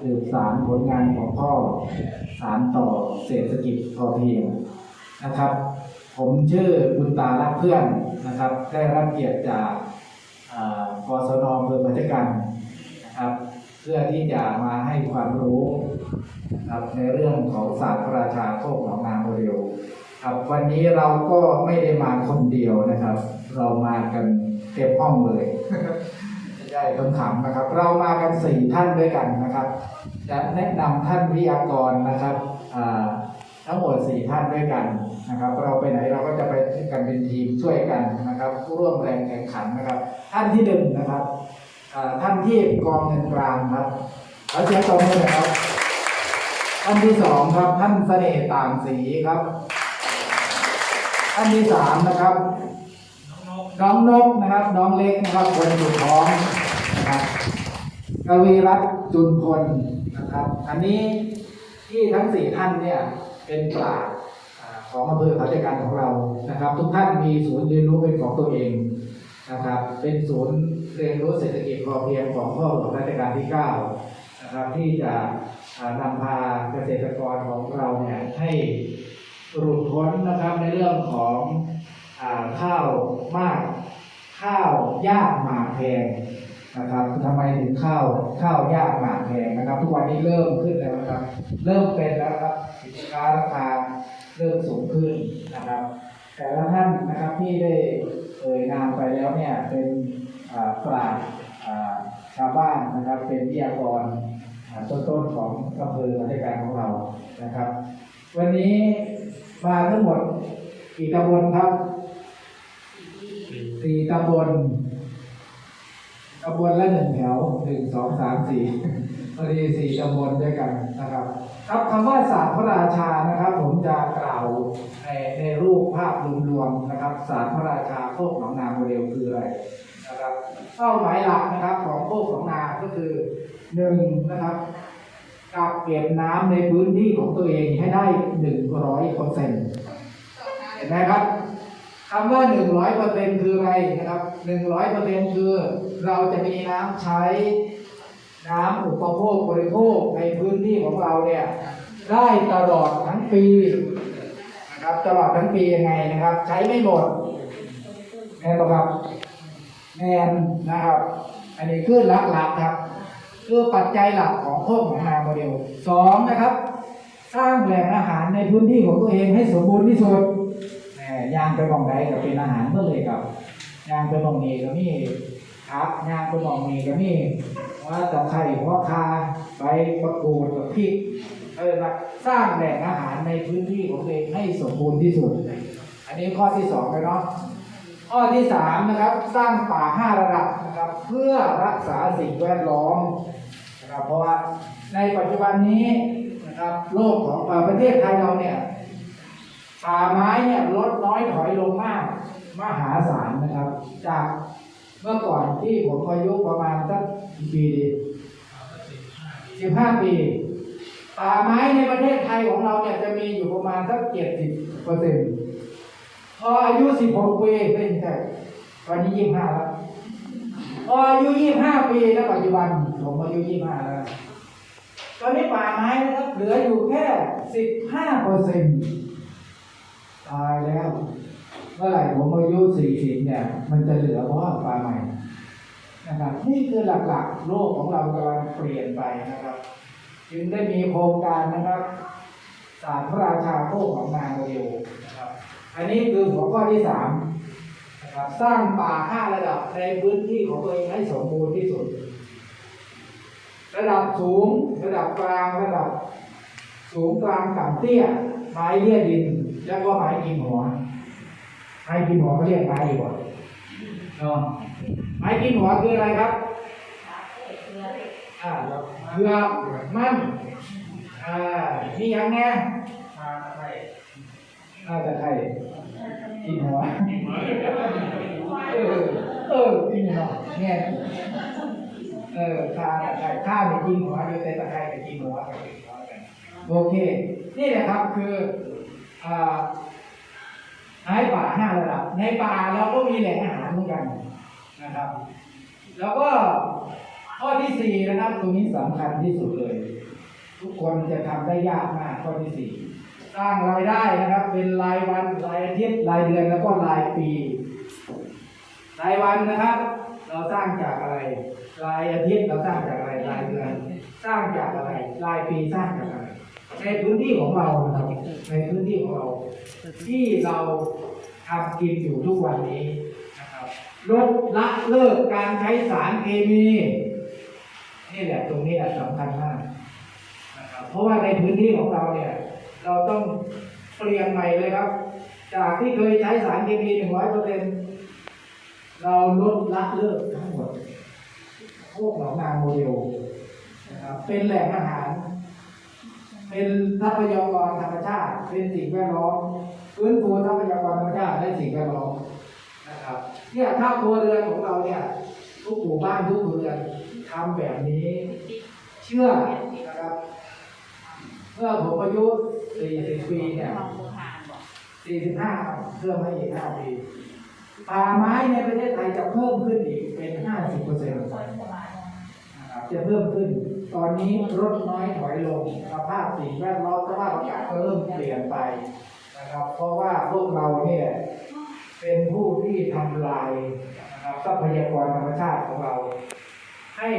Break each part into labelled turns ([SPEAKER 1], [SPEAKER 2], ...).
[SPEAKER 1] สืบสารผลงานของพ่อ สารต่อเศรษฐกิจพอเพียงนะครับ ผมชื่อบุญตาลักเพื่อนนะครับ ได้รับเกียรติจากอ่ากศนอำเภอพัทกันนะครับ เพื่อที่จะมาให้ความรู้นะครับในเรื่องของศาสตร์พระราชาโคกหนองนาโมเดลครับวันนี้เราก็ไม่ได้มาคนเดียวนะครับ เรามากันเต็มห้องเลย ช่คำขำนะครับ เรามากันสี่ท่านด้วยกันนะครับจะแนะนำท่านวิทยากรนะครับทั้งหมดสี่ท่านด้วยกันนะครับ เราไปไหนเราก็จะไปกันเป็นทีมช่วยกันนะครับร่วมแรงแข่งขันนะครับ ท่านที่หนึ่งนะครับท่านที่กองเงินกลางครับขอเสียงตบมือหน่อยครับท่านที่สองครับ ท่านเสน่ห์ต่างสีครับท่านที่สามนะครับน้องนกนะครับ น้องเล็กนะครับคนสุดท้อง กวีรัตน์จุนพลนะครับ อันนี้ที่ทั้งสี่ท่านเนี่ยเป็นปราชญ์อ่าของอำเภอเขาจัดการของเรานะครับ ทุกท่านมีศูนย์เรียนรู้เป็นของตัวเองนะครับ เป็นศูนย์เรียนรู้เศรษฐกิจพอเพียงของพ่อหลวงรัชกาลที่เก้านะครับที่จะนำพาเกษตรกรของเราเนี่ยให้หลุดพ้นนะครับในเรื่องของอข้าวมาก ข้าวยากหมากแพง นะครับทำไมถึงข้าวข้าวยากหมากแพงนะครับ ทุกวันนี้เริ่มขึ้นแล้วนะครับ เริ่มเป็นแล้วครับสินค้าราคาเริ่มสูงขึ้นนะครับ แต่ละท่านนะครับที่ได้เอ่ยนามไปแล้วเนี่ยเป็นปราชญ์ชาวบ้านนะครับ เป็นวิทยากรต้นๆของอำเภอราชการของเรานะครับ วันนี้มาทั้งหมดกี่ตำบลครับสี่ตำบล ตำบลละหนึ่งแถวหนึ่งสองสามสี่พอดีสี่ตำบลด้วยกันนะครับ ครับคำว่าศาสตร์พระราชานะครับ ผมจะกล่าวในในรูปภาพรวมๆนะครับศาสตร์พระราชาโคกหนองนาโมเดลคืออะไรนะครับเป้าหมายหลักนะครับของโคกหนองนาก็คือหนึ่งนะครับกักเก็บน้ำในพื้นที่ของตัวเองให้ได้หนึ่งร้อยเปอร์เซ็นต์เห็นไหมครับ คำว่า 100เปอร์เซ็นคืออะไรนะครับ 100เปอร์เซ็นคือเราจะมีน้ำใช้น้ำอุปโภคบริโภคในพื้นที่ของเราเนี่ยได้ตลอดทั้งปีนะครับตลอดทั้งปียังไงนะครับ ใช้ไม่หมดแน่นอนครับแน่นนะครับ อันนี้คือหลักๆครับคือปัจจัยหลักของโคกของนาโมเดลสองนะครับ สร้างแหล่งอาหารในพื้นที่ของตัวเองให้สมบูรณ์ที่สุด ยางไปมองใดก็เป็นอาหารเมื่อเลยครับยางไปมองนี้ก็มีครับยางไปมองนี้ก็มีว่าตะไคร้หัวคาใบประกูดกับพริกเออมาสร้างแหล่งอาหารในพื้นที่ของตัวเองให้สมบูรณ์ที่สุด อันนี้ข้อที่สองไปเนาะข้อที่สามนะครับ สร้างป่าห้าระดับนะครับ เพื่อรักษาสิ่งแวดล้อมนะครับเพราะว่าในปัจจุบันนี้นะครับโลกของประเทศไทยเราเนี่ย ป่าไม้เนี่ยลดน้อยถอยลงมาก มหาศาลนะครับ จากเมื่อก่อนที่ผมอายุประมาณสักกี่ปีดีสิบห้าปี ป่าไม้ในประเทศไทยของเราเนี่ยจะมีอยู่ประมาณสักเจ็ดสิบเปอร์เซ็นต์พออายุสิบหกปีเป็นแต่ตอนนี้ยี่ห้าแล้วพออายุยี่ห้าปีแล้วปัจจุบันผมอายุยี่ห้าแล้วตอนนี้ป่าไม้นะครับเหลืออยู่แค่สิบห้าเปอร์เซ็นต์ ตายแล้ว เมื่อไหร่ผมอายุสี่สิบเนี่ย มันจะเหลือเพราะว่าปลาใหม่นะครับนี่คือหลักๆ โลกของเรากำลังเปลี่ยนไปนะครับ จึงได้มีโครงการนะครับศาสตร์พระราชาโคกของนางโมเดลนะครับ อันนี้คือหัวข้อที่สามนะครับสร้างป่าห้าระดับในพื้นที่ของตัวเองให้สมบูรณ์ที่สุด ระดับสูง ระดับกลาง ระดับ สูงกลางต่ำเตี้ยไม้เลี่ยดิน แล้วก็ไม้กินหัวไม้กินหัวเขาเรียกไม้ดีกว่าเนาะไม้กินหัวคืออะไรครับอ่าเผือกมันอ่านี่ยังไงอ่าตะไคร้กินหัวเออเออกินหัวเนี่ยเออข้าตะไคร้ข้าวเนี่ยกินหัวอยู่แต่ตะไคร้เนี่ยกินหัวกันโอเค นี่แหละครับคือ อ่าไม้ป่าห้าระดับ ในป่าเราก็มีแหล่งอาหารเหมือนกันนะครับ แล้วก็ข้อที่สี่นะครับตรงนี้สำคัญที่สุดเลย ทุกคนจะทำได้ยากมากข้อที่สี่สร้างรายได้นะครับ เป็นรายวันรายอาทิตย์รายเดือนแล้วก็รายปี รายวันนะครับ เราสร้างจากอะไร รายอาทิตย์เราสร้างจากอะไรรายเดือน สร้างจากอะไร รายปีสร้างจากอะไร ในพื้นที่ของเรานะครับในพื้นที่ของเรา ที่เราทำกินอยู่ทุกวันนี้นะครับลดละเลิกการใช้สารเคมีนี่แหละตรงนี้แหละสำคัญมากนะครับเพราะว่าในพื้นที่ของเราเนี่ย เราต้องเปลี่ยนใหม่เลยครับ จากที่เคยใช้สารเคมีหนึ่งร้อยเปอร์เซ็นเราลดละเลิกทั้งหมดพวกหนองนาโมเดลนะครับเป็นแหล่งอาหาร เป็นทรัพยากรธรรมชาติ เป็นสิ่งแวดล้อมฟื้นฟูทรัพยากรธรรมชาติและสิ่งแวดล้อมนะครับเนี่ยถ้าครัวเรือนของเราเนี่ยทุกหมู่บ้านทุกเรือนทำแบบนี้ เชื่อนะครับเมื่อผมอายุ 40 ปีเนี่ย 45 เพิ่มให้อีก 5 ปีป่าไม้ในประเทศไทยจะเพิ่มขึ้นอีกเป็น 50เปอร์เซ็นต์นะครับจะเพิ่มขึ้น ตอนนี้ลดน้อยถอยลงสภาพสิ่งแวดล้อมสภาพอากาศก็เริ่มเปลี่ยนไปนะครับ เพราะว่าพวกเราเนี่ยเป็นผู้ที่ทำลายนะครับทรัพยากรธรรมชาติของเรา ให้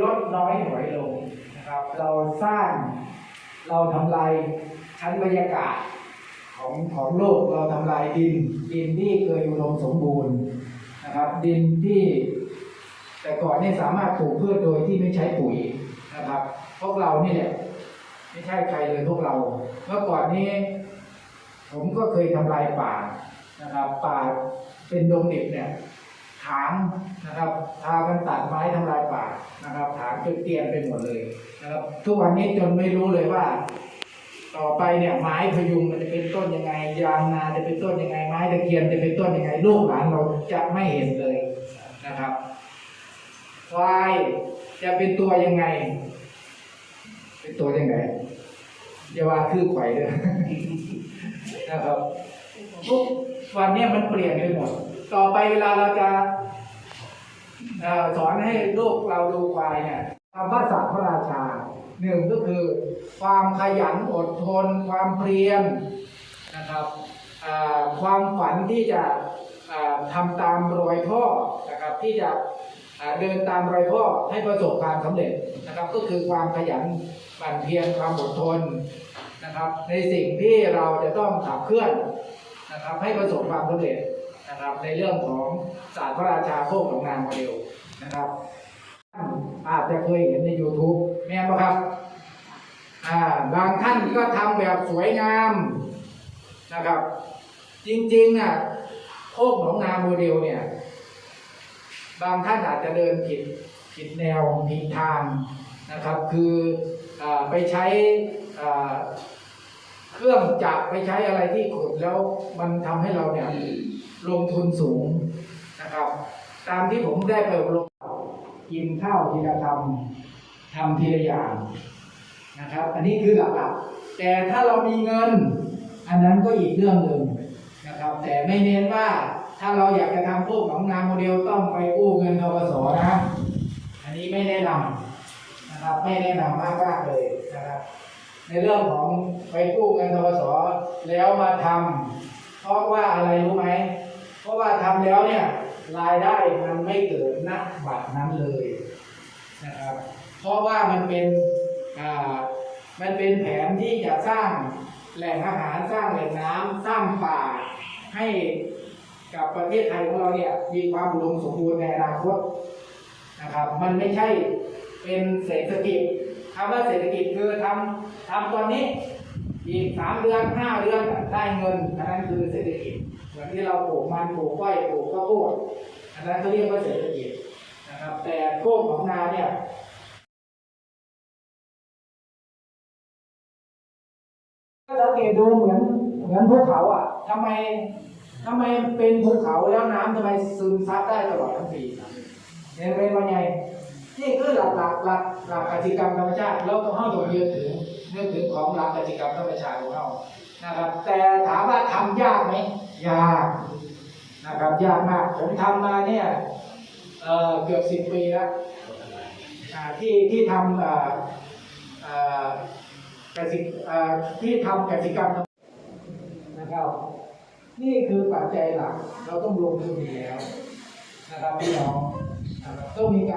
[SPEAKER 1] ลดน้อยถอยลงนะครับ เราสร้างเราทำลายชั้นบรรยากาศของของโลกเราทำลายดิน ดินที่เคยอุดมสมบูรณ์นะครับ ดินที่แต่ก่อนนี่สามารถปลูกพืชโดยที่ไม่ใช้ปุ๋ย นะครับ พวกเรานี่แหละไม่ใช่ใครเลยพวกเรา เมื่อก่อนนี้ ผมก็เคยทำลายป่านะครับ ป่าเป็นดงดิบเนี่ยถางนะครับพากันตัดไม้ทำลายป่านะครับถางจนเตียนไปหมดเลยนะครับทุกวันนี้จนไม่รู้เลยว่า ต่อไปเนี่ยไม้พยุงมันจะเป็นต้นยังไง ยางนาจะเป็นต้นยังไง ไม้ตะเคียนจะเป็นต้นยังไงลูกหลานเราจะไม่เห็นเลยนะครับควายจะเป็นตัวยังไง เป็นตัวยังไงอย่าว่าคือไข่เลยนะครับทุกวันเนี้มันเปลี่ยนไปหมด ต่อไปเวลาเราจะเอ่อสอนให้ลูกเราดูควายเนี่ยคำว่าสัตว์พระราชาหนึ่งก็คือ ความขยันอดทน ความเพียรนะครับอ่าความฝันที่จะอ่าทำตามรอยพ่อนะครับที่จะอ่าเดินตามรอยพ่อให้ประสบความสำเร็จนะครับ ก็คือความขยัน หมั่นเพียรความอดทนนะครับ ในสิ่งที่เราจะต้องขับเคลื่อนนะครับ ให้ประสบความสำเร็จนะครับ ในเรื่องของศาสตร์พระราชาโคกหนองนางโมเดลนะครับท่านอาจจะเคยเห็นใน YouTube แม่นปะครับอ่าบางท่านก็ทำแบบสวยงามนะครับ จริงๆน่ะโคกหนองนาโมเดลเนี่ย บางท่านอาจจะเดินผิดผิดแนวผิดทางนะครับ คือ ไปใช้เครื่องจักรไปใช้อะไรที่ขุดแล้วมันทำให้เราเนี่ยลงทุนสูงนะครับ ตามที่ผมได้ไปอบรมกินข้าวทีละทำทำทีละอย่างนะครับ อันนี้คือหลักๆแต่ถ้าเรามีเงิน อันนั้นก็อีกเรื่องหนึ่งนะครับ แต่ไม่เน้นว่าถ้าเราอยากจะทำพวกของงานโมเดลต้องไปกู้เงินทกสนะ อันนี้ไม่แนะนำ นะครับไม่แนะนำมากๆเลยนะครับ ในเรื่องของไปกู้เงินทกสแล้วมาทำเพราะว่าอะไรรู้ไหมเพราะว่าทำแล้วเนี่ยรายได้มันไม่เกิดณบัตรนั้นเลยนะครับเพราะว่ามันเป็นอ่ามันเป็นแผนที่จะสร้างแหล่งอาหารสร้างแหล่งน้ำสร้างป่าให้กับประเทศไทยของเราเนี่ยมีความอุดมสมบูรณ์ในอนาคตนะครับ มันไม่ใช่ เป็นเศรษฐกิจคำว่าเศรษฐกิจคือทำทำตอนนี้ อีกสามเดือนห้าเดือนได้เงินอันนั้นคือเศรษฐกิจเหมือนที่เราปลูกมันปลูกก้อยปลูกข้าวโพดอันนั้นเขาเรียกว่าเศรษฐกิจนะครับ แต่โคกของนาเนี่ยถ้าสังเกตดูเหมือนเหมือนภูเขาอะทำไมทำไมเป็นภูเขาแล้วน้ำทำไมซึมซับได้ตลอดทั้งปีเห็นเป็นว่าไง นี่คือหลักหลักหลักหลักกติกรรมธรรมชาติแล้วก็เข้าตัวเยืนถึงเรื่องถึงของหลักกติกรรมธรรมชาติของเรานะครับ แต่ถามว่าทำยากไหมยากนะครับยากมากผมทำมาเนี่ยเเกือบสิบปีแล้วที่ที่ทำอ่าอ่ากสิที่ทำกสิกรรมนะครับ นี่คือปัจจัยหลักเราต้องลงทุนอยู่แล้วนะครับพี่น้องต้องมีการ